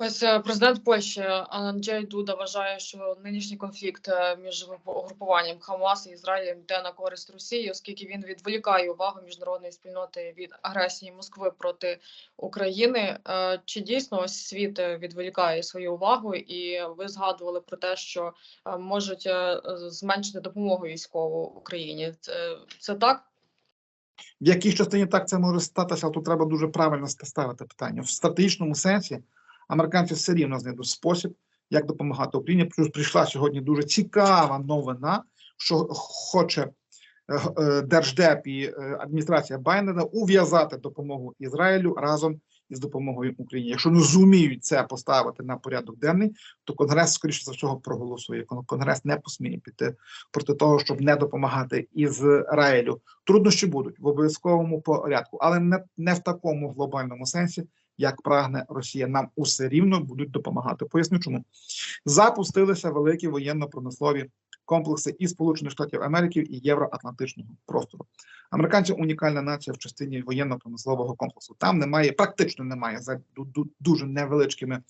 Ось е, президент Польщі Анджей Дуда вважає, що нинішній конфлікт е, між угрупуванням Хамас і Ізраїлем йде на користь Росії, оскільки він відволікає увагу міжнародної спільноти від агресії Москви проти України. Е, Чи дійсно ось світ е, відволікає свою увагу? І ви згадували про те, що е, можуть е, зменшити допомогу військову Україні? Це, так? В якій частині так це може статися, тут треба дуже правильно ставити питання. В стратегічному сенсі американці все рівно знайдуть спосіб, як допомагати Україні. Плюс прийшла сьогодні дуже цікава новина, що хоче е, е, Держдеп і е, адміністрація Байдена ув'язати допомогу Ізраїлю разом із допомогою Україні. Якщо не зуміють це поставити на порядок денний, то Конгрес, скоріше за всього, проголосує. Кон- Конгрес не посміє піти проти того, щоб не допомагати Ізраїлю. Труднощі будуть в обов'язковому порядку, але не, не в такому глобальному сенсі, як прагне Росія. Нам усе рівно будуть допомагати. Поясню, чому запустилися великі воєнно-промислові комплекси і Сполучених Штатів Америки і Євроатлантичного простору. Американці унікальна нація в частині воєнно-промислового комплексу. Там немає, практично немає за ду- ду- дуже невеличкими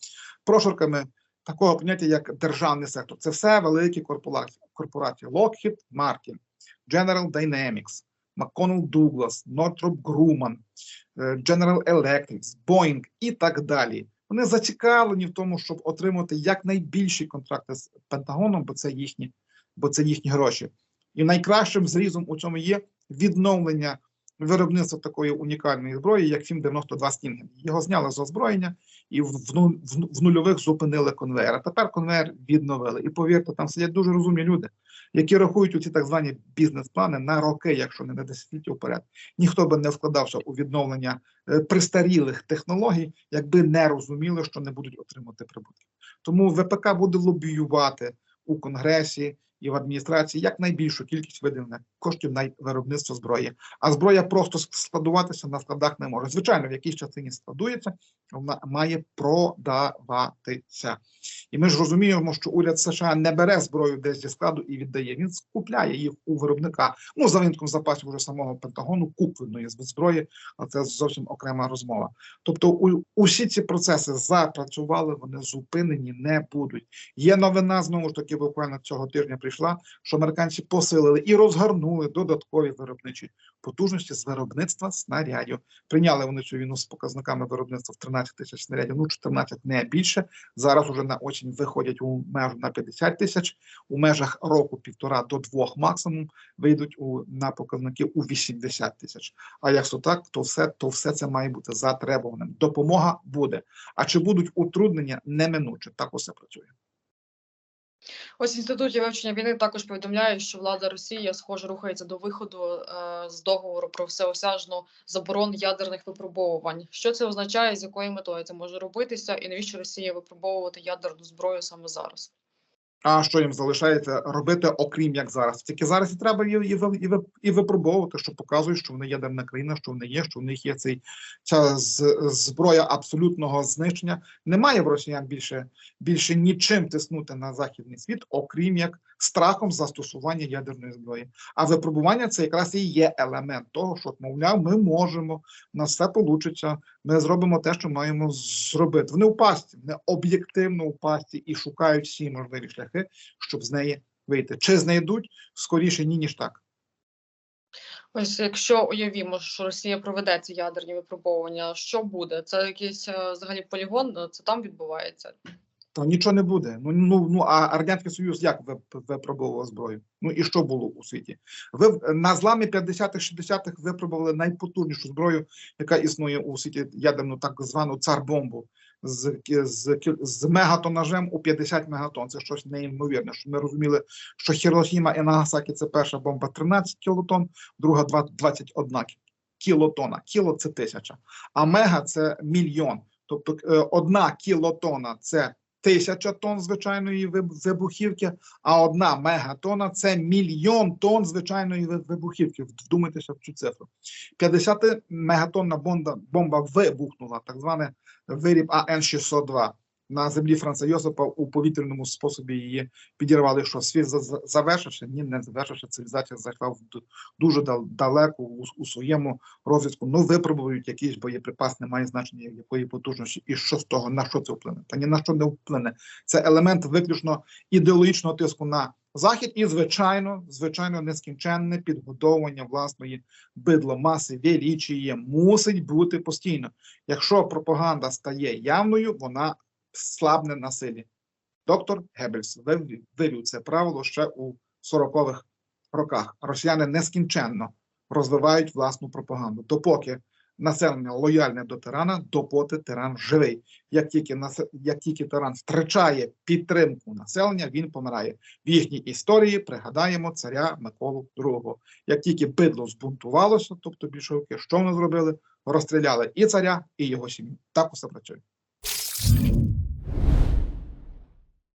прошарками такого поняття, як державний сектор. Це все великі корпорації. корпорації. Lockheed Martin, General Dynamics, McConnell Дуглас, Нортроп Груман, General Electric, Boeing і так далі. Вони зацікавлені в тому, щоб отримати якнайбільші контракти з Пентагоном, бо це їхні, бо це їхні гроші. І найкращим зрізом у цьому є відновлення виробництва такої унікальної зброї, як Фім 92 Стінген. Його зняли з озброєння і в, в, в, нульових зупинили конвейер. А тепер конвейер відновили. І повірте, там сидять дуже розумні люди, які рахують у ці так звані бізнес-плани на роки, якщо не на десятиліття вперед. Ніхто би не вкладався у відновлення е, пристарілих технологій, якби не розуміли, що не будуть отримати прибутків. Тому ВПК буде лобіювати у конгресі і в адміністрації якнайбільшу кількість виділення коштів на виробництво зброї. А зброя просто складуватися на складах не може. Звичайно, в якійсь частині складується, вона має продаватися. І ми ж розуміємо, що уряд США не бере зброю десь зі складу і віддає. Він скупляє їх у виробника. Ну за винятком запасів уже самого Пентагону купленої зброї, а це зовсім окрема розмова. Тобто, у, усі ці процеси запрацювали, вони зупинені не будуть. Є новина знову ж таки, буквально цього тижня прийшла, що американці посилили і розгорнули додаткові виробничі потужності з виробництва снарядів. Прийняли вони цю війну з показниками виробництва в 13 тисяч снарядів, ну 14 не більше. Зараз уже на осінь виходять у межу на 50 тисяч, у межах року півтора до двох максимум вийдуть у на показники у 80 тисяч. А якщо так, то все, то все це має бути затребуваним. Допомога буде. А чи будуть утруднення неминуче? Так усе працює. Ось інституті вивчення війни також повідомляє, що влада Росії, схоже, рухається до виходу е, з договору про всеосяжну заборону ядерних випробовувань. Що це означає, з якою метою це може робитися, і навіщо Росія випробовувати ядерну зброю саме зараз? А що їм залишається робити, окрім як зараз? Тільки зараз і треба і, і, і, і випробовувати, що показує, що вони ядерна країна, що вони є, що в них є цей ця зброя абсолютного знищення. Немає в росіян більше більше нічим тиснути на західний світ, окрім як страхом застосування ядерної зброї. А випробування це якраз і є елемент того, що мовляв, ми можемо, у нас все получиться, ми зробимо те, що маємо зробити. Вони в пасті, вони об'єктивно в пасті і шукають всі можливі шляхи, щоб з неї вийти. Чи знайдуть скоріше ні, ніж так. Ось якщо уявімо, що Росія проведе ці ядерні випробовування, що буде? Це якийсь е, взагалі полігон? е, Це там відбувається? То нічого не буде. Ну ну ну а радянський союз як вип- випробовував зброю? Ну і що було у світі? Ви на зламі 50-х, 60-х випробували найпотужнішу зброю, яка існує у світі ядерну, так звану цар-бомбу з, з, з мегатонажем у 50 мегатон. Це щось неймовірне. Що ми розуміли, що Хіросіма і Нагасакі це перша бомба 13 кілотон, друга два- 21 кілотона. Кіло це тисяча, а мега це мільйон. Тобто е, одна кілотона це тисяча тонн звичайної виб- вибухівки, а одна мегатона це мільйон тонн звичайної вибухівки. Вдумайтеся в цю цифру. 50 мегатонна бомба, бомба вибухнула, так званий виріб АН-602. На землі Франца Йосипа у повітряному способі її підірвали. Що світ за- за- завершився? Ні, не завершився. Цивілізація зайшла дуже далеко у, у своєму розвитку. Ну випробують якийсь боєприпас, немає значення якої потужності, і що з того на що це вплине? Та ні на що не вплине. Це елемент виключно ідеологічного тиску на захід, і звичайно, звичайно, нескінченне підгодовування власної бидломаси величіє мусить бути постійно. Якщо пропаганда стає явною, вона слабне на силі. Доктор Геббельс вив- вивів це правило ще у 40-х роках. Росіяни нескінченно розвивають власну пропаганду. Допоки населення лояльне до тирана, допоки тиран живий. Як тільки насе- як тільки тиран втрачає підтримку населення, він помирає. В їхній історії пригадаємо царя Миколу II. Як тільки бидло збунтувалося, тобто більшовики, що вони зробили? Розстріляли і царя, і його сім'ю. Так усе працює.